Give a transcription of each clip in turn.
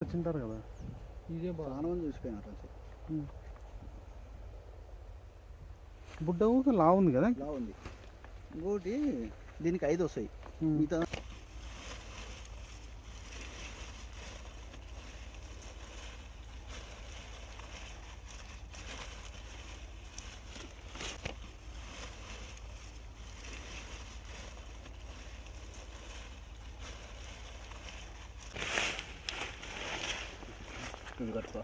వచ్చింటారు కదా. ఇదే బాగా. చూసిపోయినారు బుడ్డ ఊక లా ఉంది కదా. ఇలా ఉంది ఇంకోటి దీనికి ఐదు వస్తాయి. మిగతా ఇవి కట్టుకో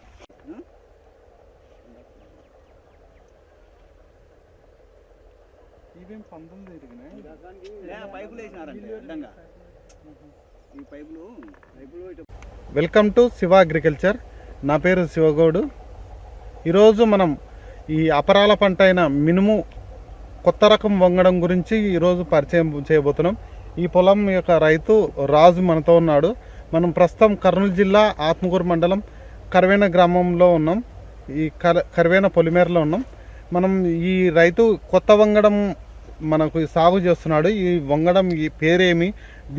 ఇవేం పంతొమ్మిది తిరిగినాయి లే, పైపులు వేసినారంటే అడ్డంగా. ఈ పైపులు పైపులు ఇటు. Welcome to Shiva agriculture. నా పేరు శివగౌడు. ఈరోజు మనం ఈ అపరాల పంట అయిన మినుము కొత్త రకం వంగడం గురించి ఈరోజు పరిచయం చేయబోతున్నాం. ఈ పొలం యొక్క రైతు రాజు మనతో ఉన్నాడు. మనం ప్రస్తుతం కర్నూలు జిల్లా ఆత్మకూరు మండలం కర్వేన గ్రామంలో ఉన్నాం. ఈ కర్ కర్వేన పొలిమేరలో ఉన్నాం. మనం ఈ రైతు కొత్త వంగడం మనకు సాగు చేస్తున్నాడు. ఈ వంగడం ఈ పేరేమి?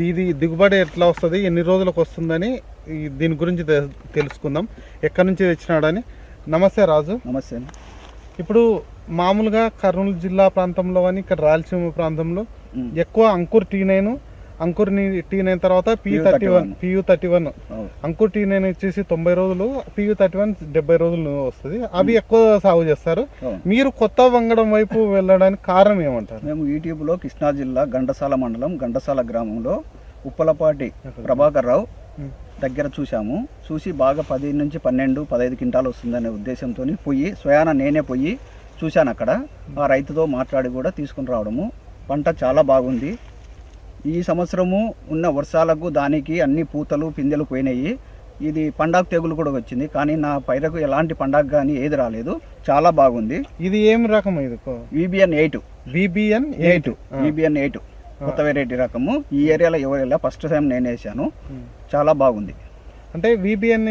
ఇది దిగుబడి ఎట్లా వస్తుంది? ఎన్ని రోజులకు వస్తుందని దీని గురించి తెలుసుకుందాం. ఎక్కడి నుంచి తెచ్చినాడని. నమస్తే రాజు. నమస్తే. ఇప్పుడు మామూలుగా కర్నూలు జిల్లా ప్రాంతంలో కానీ ఇక్కడ రాయలసీమ ప్రాంతంలో. ఎక్కువ Ankur T nine Ankur T nine తర్వాత PU thirty one PU thirty one. Ankur T nine వచ్చేసి తొంభై రోజులు పియు థర్టీ వన్ డెబ్బై రోజులు వస్తుంది. అవి ఎక్కువ సాగు చేస్తారు. మీరు కొత్త వంగడం వైపు వెళ్ళడానికి కారణం ఏమంటారు? మేము యూట్యూబ్లో కృష్ణా జిల్లా గంటసాల మండలం గంటసాల గ్రామంలో ఉప్పలపాటి ప్రభాకర్ రావు. దగ్గర చూశాము. చూసి బాగా పది నుంచి పన్నెండు పదహైదు క్వింటాలు వస్తుందనే ఉద్దేశంతో పోయి స్వయాన నేనే పోయి చూశాను అక్కడ. ఆ రైతుతో మాట్లాడి కూడా తీసుకుని రావడము. పంట చాలా బాగుంది. ఈ సంవత్సరము ఉన్న వర్షాలకు దానికి అన్ని పూతలు పిందెలు పోయినాయి. ఇది పండాకు తెగులు కూడా వచ్చింది. కానీ నా పైరకు ఎలాంటి పండాకు కానీ ఏది రాలేదు. చాలా బాగుంది. ఇది ఏం రకం ఇది VBN eight VBN eight VBN eight కొత్త వెరైటీ రకము. ఈ ఏరియాలో ఎవరు ఫస్ట్ టైం నేను వేసాను. చాలా బాగుంది. అంటే విబిఎన్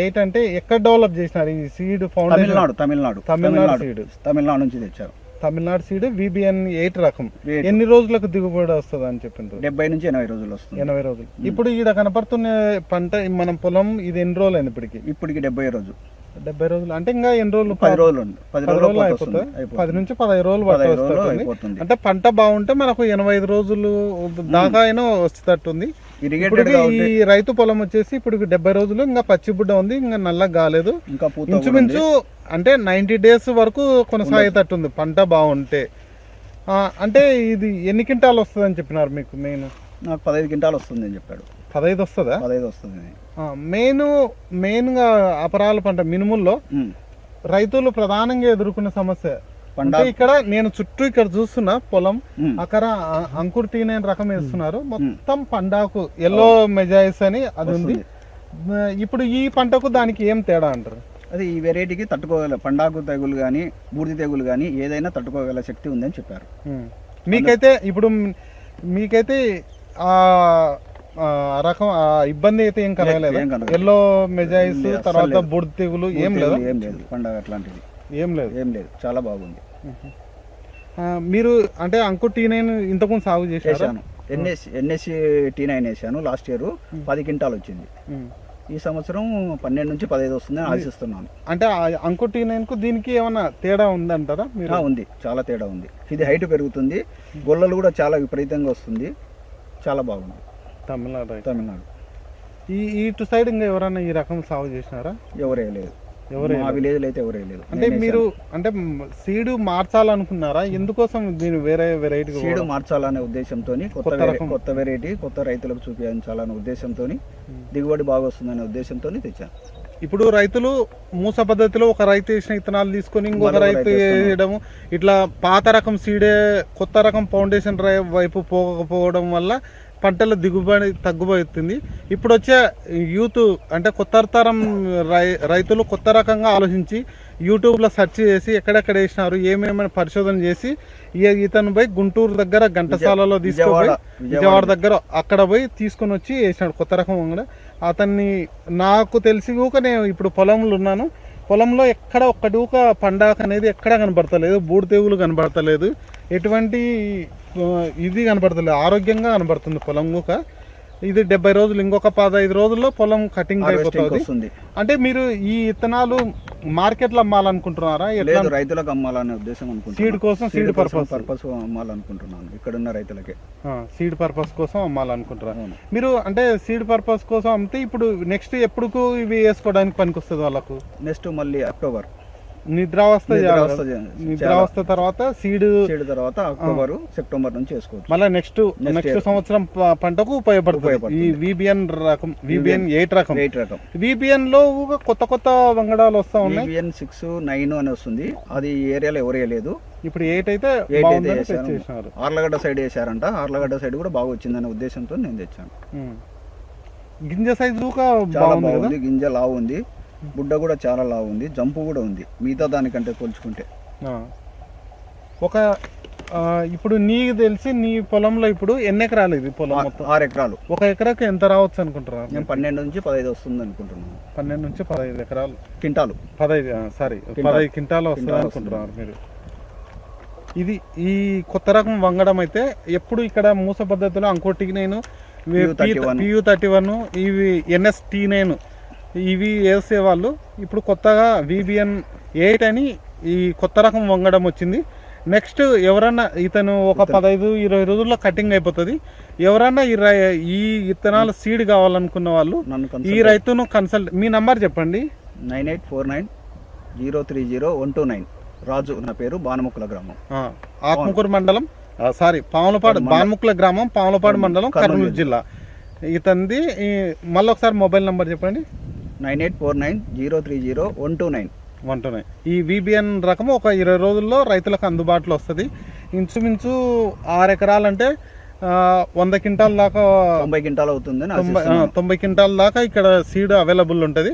ఎయిట్ అంటే ఎక్కడ డెవలప్ చేసినారు? ఈ seed foundation Tamil Nadu. Tamil Nadu Tamil Nadu. seed. Tamil Nadu నుంచి తెచ్చారు. తమిళనాడు సీడ్ విబిఎన్ ఎయిట్ రకం. ఎన్ని రోజులకు దిగుబడి వస్తుంది అని చెప్పిండ్రు? డెబ్బై నుంచి ఎనభై రోజులు వస్తుంది. ఎనభై రోజులు. ఇప్పుడు ఈడ కనపడుతున్న పంట మన పొలం ఇది ఎన్ని రోజులు అయింది ఇప్పటికి? ఇప్పటికి డెబ్బై రోజు డెబ్బై రోజులు. అంటే ఇంకా ఎన్ని రోజులు పది రోజులు పది రోజులు అయిపోతుంది. పది నుంచి పదహైదు రోజులు పట్ట పదహైదు రోజులు వస్తుంది. అయిపోతుంది. అంటే పంట బాగుంటే మనకు ఎనభై ఐదు రోజులు దాకా అయినా వచ్చేటట్టుంది ఈ రైతు పొలం వచ్చేసి ఇప్పుడు డెబ్బై రోజులు ఇంకా పచ్చి బుడ్డ ఉంది ఇంకా నల్లగా కాలేదు ఇంకా. ఇంచుమించు అంటే నైన్టీ డేస్ వరకు కొనసాగేటట్టుంది పంట బాగుంటే. అంటే ఇది ఎన్ని క్వింటాలు వస్తుంది అని చెప్పినారు మీకు మెయిన్? నాకు పదహైదు క్వింటాలు వస్తుంది అని చెప్పాడు. పదహైదు వస్తుందా? పదహైదు వస్తుంది. మెయిన్ మెయిన్గా అపరాల పంట మినుముల్లో. రైతులు ప్రధానంగా ఎదుర్కొనే సమస్య అంటే ఇక్కడ నేను చుట్టూ ఇక్కడ చూస్తున్నా పొలం. అక్కడ అంకుర్ టీ నైన్ రకం వేస్తున్నారు. మొత్తం పండాకు ఎల్లో మెజాయిస్ అని అది ఉంది. ఇప్పుడు ఈ పంటకు దానికి ఏం తేడా అంటారు? అది ఈ వెరైటీకి తట్టుకోగల పండాకు తెగులు కానీ బూడిద తెగులు కానీ ఏదైనా తట్టుకోగల శక్తి ఉందని చెప్పారు. మీకైతే ఇప్పుడు మీకైతే ఆ రకం ఆ ఇబ్బంది అయితే ఏం కలగలేదు. ఎల్లో మెజాయిస్ తర్వాత లేదు. బుడ్ తెగులు ఏం బూడిద లేదా? ఏం లేదు. పండగ అట్లాంటిది. ఏం లేదు. ఏం లేదు. చాలా బాగుంది. మీరు అంటే అంకుర్ టీ నైన్ ఇంతకుముందు సాగు చేశారా? వేసాను ఎన్ఎస్ ఎన్ఎస్సి టీ నైన్ వేసాను లాస్ట్ ఇయర్. పది క్వింటాల్ వచ్చింది. ఈ సంవత్సరం పన్నెండు నుంచి పదహైదు వస్తుందని ఆశిస్తున్నాను. అంటే అంకుర్ టీ నైన్కు దీనికి ఏమైనా తేడా ఉందంటారా మీరు? ఉంది. చాలా తేడా ఉంది. ఇది హైట్ పెరుగుతుంది. గొల్లలు కూడా చాలా విపరీతంగా వస్తుంది. చాలా బాగుంది. తమిళనాడు. తమిళనాడు. ఈ ఇటు సైడ్ ఇంకా ఎవరైనా ఈ రకం సాగు చేసినారా? ఎవరే లేదు మా విలేజ్ అయితే ఎవరే లేదు అంటే మీరు అంటే సీడ్ మార్చాలనుకున్నారా? ఎందుకోసం దీని వేరే వెరైటీ సీడ్ మార్చాలనే ఉద్దేశంతో కొత్త కొత్త వెరైటీ కొత్త రైతులకు చూపించాలనే ఉద్దేశంతో దిగుబడి బాగా వస్తుందనే ఉద్దేశంతో తెచ్చాను. ఇప్పుడు రైతులు మూస పద్ధతిలో ఒక రైతు వేసిన విత్తనాలు తీసుకొని ఇంకొక రైతు. వేయడం ఇట్లా పాత రకం సీడే కొత్త రకం ఫౌండేషన్ వైపు పోకపోవడం వల్ల పంటల దిగుబడి తగ్గుపోతుంది ఇప్పుడు వచ్చే యూత్ అంటే కొత్త తరం రై రైతులు కొత్త రకంగా ఆలోచించి యూట్యూబ్లో సెర్చ్ చేసి ఎక్కడెక్కడ వేసినారు ఏమేమైనా పరిశోధన చేసి ఇతను పోయి గుంటూరు దగ్గర ఘంటసాలలో తీసుకుపోయి విజయవాడ. దగ్గర అక్కడ పోయి తీసుకొని వచ్చి వేసినాడు కొత్త రకం అతన్ని నాకు తెలిసి ఊక నేను ఇప్పుడు పొలంలో ఉన్నాను. పొలంలో ఎక్కడ ఒక్క డూక పండాక అనేది ఎక్కడ కనబడతలేదు బూడి తెగులు కనబడతలేదు. ఎటువంటి ఇది కనబడతలేదు ఆరోగ్యంగా కనబడుతుంది పొలం ఊక. ఇది డెబ్బై రోజులు ఇంకొక పదహైదు రోజుల్లో పొలం కటింగ్ అయిపోతుంది. వస్తుంది అంటే మీరు ఈ విత్తనాలు మార్కెట్లో అమ్మాలనుకుంటున్నారా? లేదు రైతులకు అమ్మాలనే ఉద్దేశం అనుకుంటున్నాను సీడ్ కోసం సీడ్ పర్పస్ పర్పస్ అమ్మాలనుకుంటున్నాను ఇక్కడున్న రైతులకే. సీడ్ పర్పస్ కోసం అమ్మాలనుకుంటున్నారు. మీరు అంటే సీడ్ పర్పస్ కోసం అమ్మితే ఇప్పుడు నెక్స్ట్ ఎప్పుడుకు ఇవి వేసుకోవడానికి పనికొస్తుంది వాళ్ళకు? నెక్స్ట్ మళ్ళీ అక్టోబర్ నిద్రావస్థ నిద్రావస్థ తర్వాత సీడ్ సీడ్ తర్వాత అక్టోబర్ సెప్టెంబర్ నుంచి వేసుకోవచ్చు మళ్ళీ నెక్స్ట్ నెక్స్ట్. సంవత్సరం పంటకు ఉపయోగపడుతుంది. ఈ. విబిఎన్ రకం విబిఎన్ ఎయిట్ రకం. వెయిట్ రకం. విబిఎన్లో కొత్త కొత్త వంగడాలు వస్తా ఉన్నాయి. వివిఎన్ సిక్స్ నైన్ అని వస్తుంది. అది ఏరియాలో ఎవరు వేయలేదు. ఇప్పుడు ఎయిట్ అయితే ఎయిట్ ఆర్లగడ్డ సైడ్ వేసారంట ఆర్లగడ్డ సైడ్ కూడా బాగా వచ్చిందనే ఉద్దేశంతో నేను తెచ్చాను. గింజ సైజు చాలా బాగుంది. గింజ లావు ఉంది. బుడ్డ కూడా చాలా లావు ఉంది జంపు కూడా ఉంది మిగతా దానికంటే పోల్చుకుంటే. ఒక ఇప్పుడు నీకు తెలిసి నీ పొలంలో ఇప్పుడు ఎన్ని ఎకరాలు ఇది పొలం మొత్తం? ఆరు ఎకరాలు. ఒక ఎకరాకి ఎంత రావచ్చు అనుకుంటున్నారు నేను పన్నెండు నుంచి పదహైదు వస్తుంది అనుకుంటున్నాను. పన్నెండు నుంచి పదహైదు ఎకరాలు. కింటాలు. పదహైదు సారీ కింటాలు. పదహైదు క్వింటాలు వస్తుంది కింటాలు అనుకుంటున్నారు మీరు. ఇది ఈ కొత్త రకం వంగడం అయితే ఎప్పుడు ఇక్కడ మూస పద్ధతిలో ఇంకోటికి నేను PU31. పియూ థర్టీ వన్ ఇవి ఎన్ఎస్ టీ నైన్. ఇవి వేసే వాళ్ళు. ఇప్పుడు కొత్తగా విబిఎన్ ఎయిట్ అని ఈ కొత్త రకం వంగడం వచ్చింది. నెక్స్ట్ ఎవరన్నా ఇతను ఒక పదహైదు ఇరవై రోజుల్లో కటింగ్ అయిపోతుంది. ఎవరన్నా ఈ రై ఈ విత్తనాలు సీడ్ కావాలనుకున్న వాళ్ళు నన్ను ఈ రైతును కన్సల్ట్ మీ నంబర్ చెప్పండి. Nine eight four nine zero three zero one two nine. Raju నా పేరు బానముక్కుల గ్రామం. ఆత్మకూరు మండలం సారీ పాములపాడు మండలం. బాన్ముక్ల గ్రామం పాములపాడు మండలం కర్నూలు జిల్లా. ఇతంది మళ్ళీ ఒకసారి మొబైల్ నంబర్ చెప్పండి. Nine eight four nine zero three zero one two nine. వంటున్నాయి ఈ విబిఎన్ రకం ఒక ఇరవై రోజుల్లో రైతులకు అందుబాటులో వస్తుంది. ఇంచుమించు ఆరు ఎకరాలంటే వంద క్వింటాల దాకా తొంభై క్వింటాల్ అవుతుందని తొంభై క్వింటాల దాకా ఇక్కడ సీడ్ అవైలబుల్ ఉంటుంది.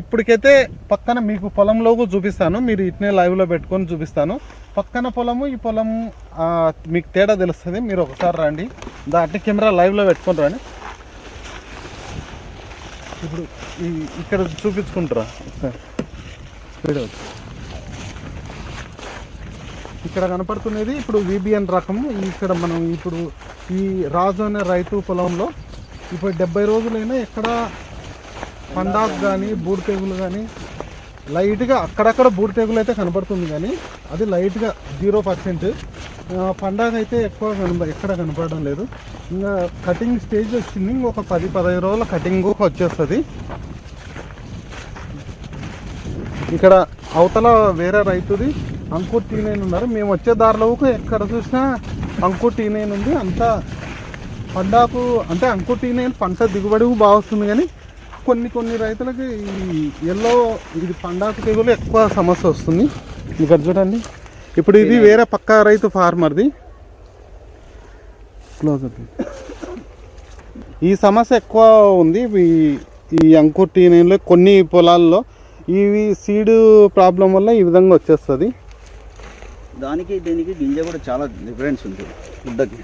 ఇప్పటికైతే పక్కన మీకు పొలంలో చూపిస్తాను. మీరు ఇట్నే లైవ్లో పెట్టుకొని చూపిస్తాను. పక్కన పొలము ఈ పొలం మీకు తేడా తెలుస్తుంది. మీరు ఒకసారి రండి. దాంట్లో కెమెరా లైవ్లో పెట్టుకొని రండి. ఇప్పుడు ఈ ఇక్కడ చూపించుకుంటారా? ఒకసారి స్పీడ్ ఇక్కడ కనపడుతున్నది ఇప్పుడు విబిఎన్ రకం ఇక్కడ మనం ఇప్పుడు ఈ రాజు అనే రైతు పొలంలో ఇప్పుడు డెబ్బై రోజులైనా ఎక్కడ పండాకు కానీ బూడి తెగులు కానీ లైట్గా అక్కడక్కడ బూడి తెగులు అయితే కనపడుతుంది కానీ అది లైట్గా జీరో పర్సెంట్. పండగ అయితే ఎక్కువ కనప ఎక్కడ కనపడడం లేదు. ఇంకా కటింగ్ స్టేజ్ వచ్చింది. ఇంకొక పది పదహైదు రోజుల కటింగ్ వచ్చేస్తుంది. ఇక్కడ అవతల వేరే రైతుది అంకుర్ టీ నైన్ ఉన్నారు. మేము వచ్చే దారిలోకి ఎక్కడ చూసినా అంకుర్ టీనైన్ ఉంది. అంతా పండాకు అంటే అంకుర్ టీ నైన్ పంట దిగుబడి బాగా వస్తుంది కానీ కొన్ని కొన్ని రైతులకి ఈ ఎల్లో ఇది పండాకు తెగులు ఎక్కువ సమస్య వస్తుంది. ఇక్కడ చూడండి. ఇప్పుడు ఇది వేరే పక్క రైతు ఫార్మర్ది. క్లోజ్ ఈ సమస్య ఎక్కువ ఉంది. ఈ- ఈ అంకుర్ టీ నైన్లో కొన్ని పొలాల్లో ఇవి సీడ్ ప్రాబ్లం వల్ల ఈ విధంగా వచ్చేస్తుంది. దానికి దీనికి గింజ కూడా చాలా డిఫరెన్స్ ఉంది గుడ్డకి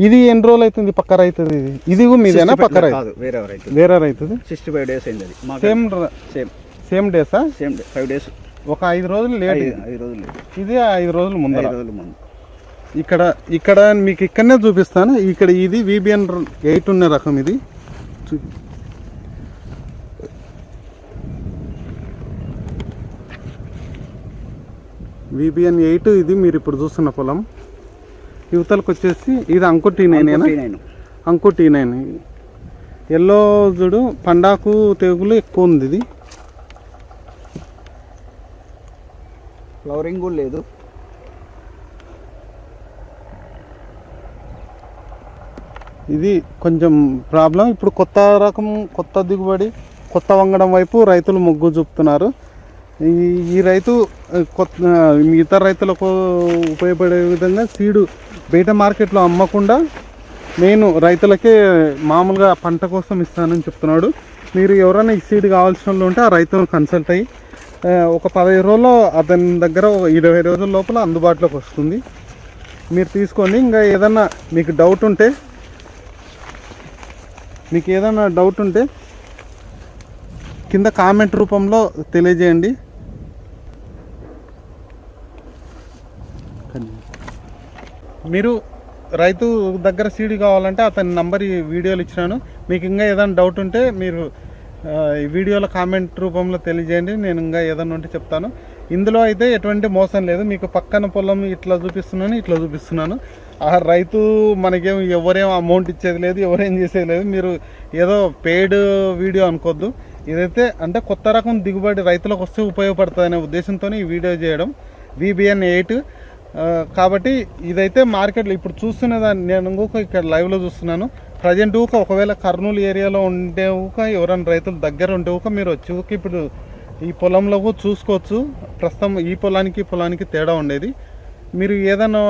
ఇది ఎన్ని రోజులు అవుతుంది? పక్క రైతుది ఇది. ఇది మీదేనా? పక్క రైతు. కాదు వేరే రైతు. వేరే రైతుది? సిక్స్టీ ఫైవ్ డేస్ అయింది అది. మాకు సేమ్ సేమ్ సేమ్ డేసా సేమ్ డే ఫైవ్ డేస్ ఒక ఐదు రోజులు లేట్ ఐదు ఐదు రోజులు. ఇది ఐదు రోజులు ముందర. ఐదు రోజులు ముందు. ఇక్కడ ఇక్కడ మీకు ఇక్కడనే చూపిస్తాను. ఇక్కడ ఇది విబిఎన్ ఎయిట్ ఉన్న రకం ఇది. చూ- విబిఎన్ ఎయిట్ ఇది మీరు ఇప్పుడు చూస్తున్న పొలం. యువతలకు వచ్చేసి ఇది Ankur T nine Ankur T nine. Yellow చూడు పండాకు తెగులు ఎక్కువ ఉంది ఇది. ఫ్లవరింగ్ కూడా లేదు. ఇది కొంచెం ప్రాబ్లం. ఇప్పుడు కొత్త రకం కొత్త దిగుబడి కొత్త వంగడం వైపు రైతులు మొగ్గు చూపుతున్నారు. ఈ రైతు కొత్త మిగతా రైతులకు ఉపయోగపడే విధంగా సీడు బయట మార్కెట్లో అమ్మకుండా నేను రైతులకే మామూలుగా పంట కోసం ఇస్తానని చెప్తున్నాడు. మీరు ఎవరైనా ఈ సీడ్ కావాల్సిన వాళ్ళు ఉంటే ఆ రైతును కన్సల్ట్ అయ్యి ఒక పదహైదు రోజుల్లో అతని దగ్గర ఇరవై రోజుల లోపల అందుబాటులోకి వస్తుంది. మీరు తీసుకోండి ఇంకా ఏదన్నా మీకు డౌట్ ఉంటే మీకు ఏదైనా డౌట్ ఉంటే కింద కామెంట్ రూపంలో తెలియజేయండి. మీరు రైతు దగ్గర సీడీ కావాలంటే అతని నంబర్ ఈ వీడియోలు ఇచ్చినాను. మీకు ఇంకా ఏదైనా డౌట్ ఉంటే మీరు ఈ వీడియోలో కామెంట్ రూపంలో తెలియజేయండి. నేను ఇంకా ఏదైనా ఉంటే చెప్తాను. ఇందులో అయితే ఎటువంటి మోసం లేదు. మీకు పక్కన పొలం ఇట్లా చూపిస్తున్నాను ఇట్లా చూపిస్తున్నాను. ఆ రైతు మనకేం ఎవరేం అమౌంట్ ఇచ్చేది లేదు ఎవరేం చేసేది లేదు. మీరు ఏదో పెయిడ్ వీడియో అనుకోవద్దు ఇదైతే అంటే కొత్త రకం దిగుబడి రైతులకు వస్తే ఉపయోగపడుతుంది అనే ఉద్దేశంతో ఈ వీడియో చేయడం. విబిఎన్ ఎయిట్ కాబట్టి ఇదైతే మార్కెట్లో ఇప్పుడు చూస్తున్న దాన్ని నేను ఇంకొక ఇక్కడ లైవ్లో చూస్తున్నాను. ప్రజెంట్ ఊక ఒకవేళ కర్నూలు ఏరియాలో ఉండే ఊక ఎవరైనా రైతులు దగ్గర ఉండే ఊక మీరు వచ్చి ఊక ఇప్పుడు ఈ పొలంలో చూసుకోవచ్చు. ప్రస్తుతం ఈ పొలానికి పొలానికి తేడా ఉండేది. మీరు ఏదైనా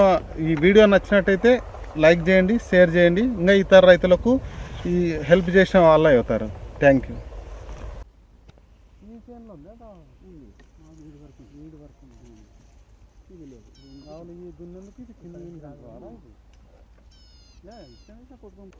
ఈ వీడియో నచ్చినట్టయితే లైక్ చేయండి షేర్ చేయండి. ఇంకా ఇతర రైతులకు ఈ హెల్ప్ చేసిన వాళ్ళే అవుతారు. థ్యాంక్ యూ ಅವನು ಈ ದುನ್ನಂಬಿಕೆ ತಿನ್ನಿಂದ ಚೆನ್ನಾಗಿ ಕೊಟ್ಕೊಂಡು